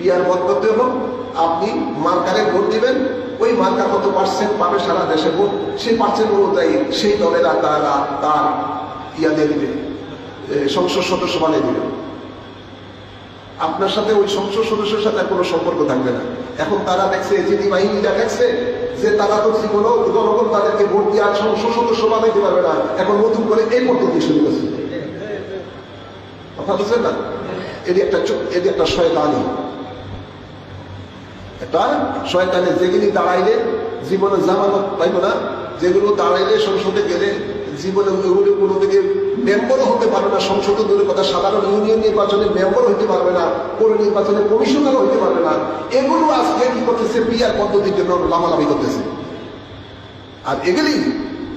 Peer পদ্ধতি হলো আপনি মার্কারে ভোট দিবেন, ওই মার্কা কত পার্সেন্ট পাবে সারা দেশে ভোট? সেই পার্সেন্ট অনুযায়ী সেই দলেরা তারা তার ইয়া দিয়ে দিবে সংসদ সদস্য বানিয়ে দিবে। আপনার সাথে ওই সংসদ সদস্যের সাথে কোনো সম্পর্ক থাকবে না। এখন তারা দেখছে এজিডি বাহিনীটা দেখছে, যে তারা তো জীবনও জনগণ তাদেরকে ভোট দিয়ে আর সংসদ সদস্য বানাইতে পারবে না। এখন নতুন করে এই পদ্ধতি শুরু করছে। কথা বুঝছেন না? এটি একটা এটি একটা শয়তানি। এটা শয়তানি যেগুলি দাঁড়াইলে জীবনে জামানত পাইব না, যেগুলো দাঁড়াইলে সংসদে গেলে জীবনে ওগুলো কোনো দিকে মেম্বারও হতে পারবে না, সংসদে দূরের কথা, সাধারণ ইউনিয়ন নির্বাচনে মেম্বার হইতে পারবে না পৌর নির্বাচনে কমিশনার হইতে পারবে না। এগুলো আজকে কি করতেছে? বিয়ার পদ্ধতির জন্য লামালামি করতেছে। আর এগুলি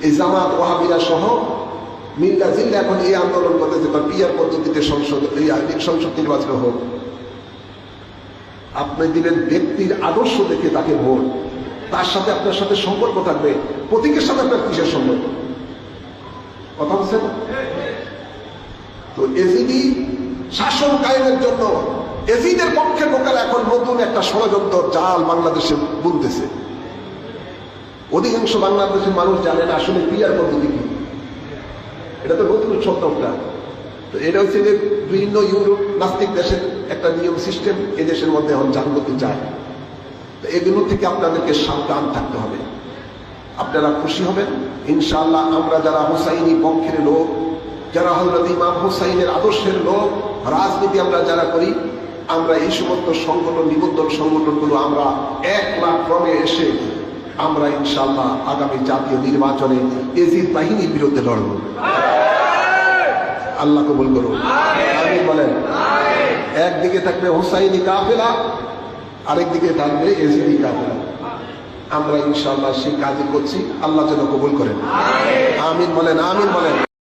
এই জামাত ওহাবিরা সহ মিল্লা জিল্লা এখন এই আন্দোলন করতেছে বা পিয়ার পদ্ধতিতে সংসদ, এই সংসদ নির্বাচন হোক। আপনি দিলেন ব্যক্তির আদর্শ দেখে তাকে ভোট। তার সাথে আপনার সাথে সম্পর্ক থাকবে। প্রতীকের সাথে আপনার কিসের সম্পর্ক? কথা বলছেন? তো এজিডি শাসন কায়েমের জন্য এজিদের পক্ষে লোকেরা এখন নতুন একটা ষড়যন্ত্র জাল বাংলাদেশে বুনতেছে। অধিকাংশ বাংলাদেশের মানুষ জানেন আসলে পিয়ার পদ্ধতি কি। এটা তো নতুন শব্দটা তো এটা হচ্ছে যে বিভিন্ন ইউরোপ নাস্তিক দেশের একটা নিয়ম সিস্টেম এ দেশের মধ্যে এখন করতে চায় তো এগুলো থেকে আপনাদেরকে সাবধান থাকতে হবে। আপনারা খুশি হবেন। ইনশাআল্লাহ আমরা যারা হুসাইনি পক্ষের লোক, যারা হজরত ইমাম হুসাইনের আদর্শের লোক, রাজনীতি আমরা যারা করি, আমরা এই সমস্ত সংগঠন, নিবন্ধন সংগঠনগুলো আমরা এক লাখ ক্রমে এসে আমরা ইনশাল্লাহ আগামী জাতীয় নির্বাচনে এজিদ বাহিনীর বিরুদ্ধে লড়ব। আল্লাহ কবুল করুন। একদিকে থাকবে হুসাইনি কাফেলা আরেকদিকে থাকবে এসিডি কাফেলা। আমরা ইনশাল্লাহ সেই কাজই করছি, আল্লাহ যেন কবুল করেন। আমিন বলেন আমিন বলেন।